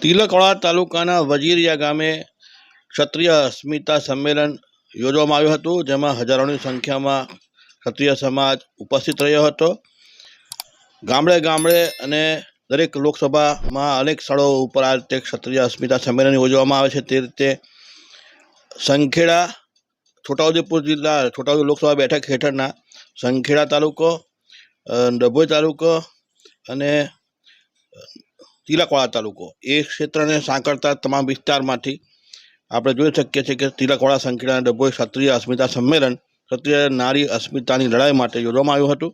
તિલકવાડા તાલુકાના વજીરિયા ગામે ક્ષત્રિય અસ્મિતા સંમેલન યોજવામાં આવ્યું હતું, જેમાં હજારોની સંખ્યામાં ક્ષત્રિય સમાજ ઉપસ્થિત રહ્યો હતો. ગામડે ગામડે અને દરેક લોકસભામાં અનેક સ્થળો ઉપર આ રીતે ક્ષત્રિય અસ્મિતા સંમેલન યોજવામાં આવે છે. તે રીતે સંખેડા, છોટાઉદેપુર જિલ્લા, છોટાઉદેપુર લોકસભા બેઠક હેઠળના સંખેડા તાલુકો ડભોઈ તાલુકો અને તિલકવાડા તાલુકો. એ ક્ષેત્રને સાંકળતા તમામ વિસ્તારમાંથી આપણે જોઈ શકીએ છીએ કે તિલકવાડા અને ડભોઈ ક્ષત્રિય અસ્મિતા સંમેલન, ક્ષત્રિય નારી અસ્મિતાની લડાઈ માટે યોજવામાં આવ્યું હતું.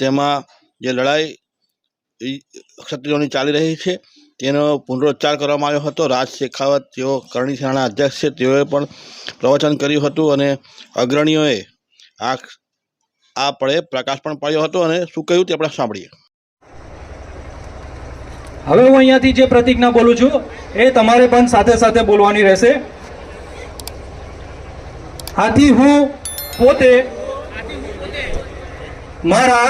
તેમાં જે લડાઈ ક્ષત્રિયોની ચાલી રહી છે, તેનો પુનરોચ્ચાર કરવામાં આવ્યો હતો. રાજ શેખાવત તેઓ કરણી સેનાના અધ્યક્ષ છે, તેઓએ પણ પ્રવચન કર્યું હતું અને અગ્રણીઓએ આ આ પળે પ્રકાશ પણ પાડ્યો હતો અને શું કહ્યું તે આપણે સાંભળીએ. હવે હું અહીંયાથી જે પ્રતિજ્ઞા બોલું છું એ તમારે પણ સાથે સાથે બોલવાની રહેશે. આથી હું પોતે મારા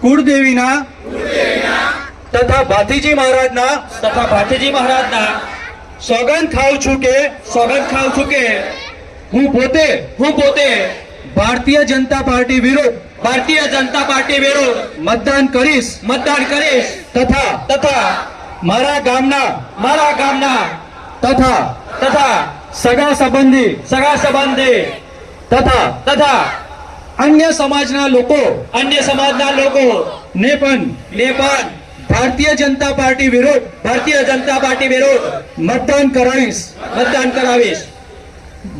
કુળદેવીના તથા ભાતીજી મહારાજના તથા ભાતીજી મહારાજના સોગંદ ખાઉં છું કે સોગંદ ખાઉં છું કે હું પોતે હું પોતે ભારતીય જનતા પાર્ટી વિરુદ્ધ ભારતીય જનતા પાર્ટી વિરુદ્ધ મતદાન કરીશ. મતદાન કરીશ. તથા તથા મારા ગામના મારા ગામના તથા તથા સગા સંબંધી સગા સંબંધી તથા તથા અન્ય સમાજના લોકો અન્ય સમાજના લોકો. ને પણ ને પણ ભારતીય જનતા પાર્ટી વિરુદ્ધ ભારતીય જનતા પાર્ટી વિરુદ્ધ મતદાન કરાવીશ. મતદાન કરાવીશ.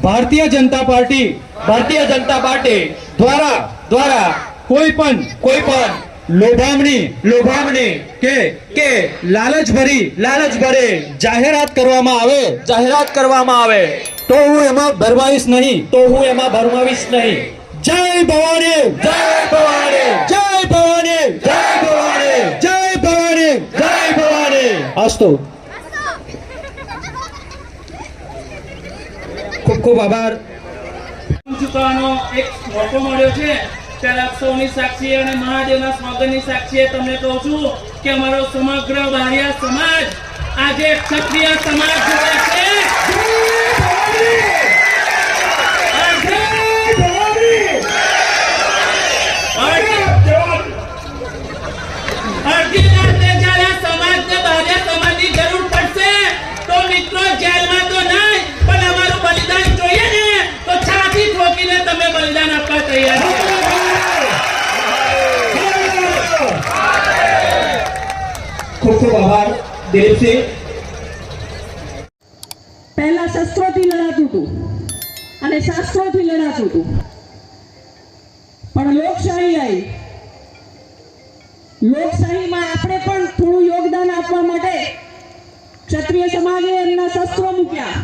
ભારતીય જનતા પાર્ટી ભારતીય જનતા પાર્ટી દ્વારા દ્વારા કોઈ પણ કોઈ પણ લોભામણી લોભામણી કે કે લાલચ ભરી લાલચ ભરે જાહેરાત કરવામાં આવે જાહેરાત કરવામાં આવે. તો હું એમાં ભરવાઈશ નહીં. તો હું એમાં ભરવાવીશ નહીં. જય ભવાની. જય ભવાની. જય ભવાની. જય ભવાની. જય ભવાની. જય ભવાની. અસ્તુ ખૂબ આભાર. એક મોકો મળ્યો છે. ત્યારે આપ સૌની સાક્ષી અને મહાદેવના સ્વાગતની સાક્ષીએ તમને કહું છું કે અમારો સમગ્ર બારિયા સમાજ આજે ક્ષત્રિય સમાજ ખૂબ ખૂબ આભાર. દિલીપસિંહ. પહેલા શસ્ત્રોથી લડાતું હતું અને શાસ્ત્રોથી લડાતું હતું. પણ લોકશાહી આવી. લોકશાહીમાં આપણે પણ થોડું યોગદાન આપવા માટે ક્ષત્રિય સમાજે એમના શસ્ત્રો મૂક્યા.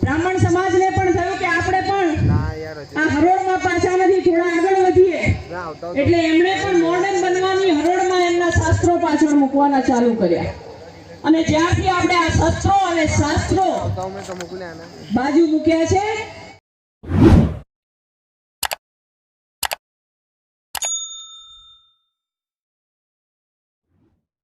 બ્રાહ્મણ સમાજને પણ થયું કે આપણે પણ આ હરોળમાં પાછા નથી થોડા એટલે એમણે પણ મોડર્ન બનવાની હરોળમાં એમના શાસ્ત્રો પાછળ મૂકવાના ચાલુ કર્યા. અને જ્યાંથી આપણે આ શસ્ત્રો અને શાસ્ત્રો બાજુ મૂક્યા છે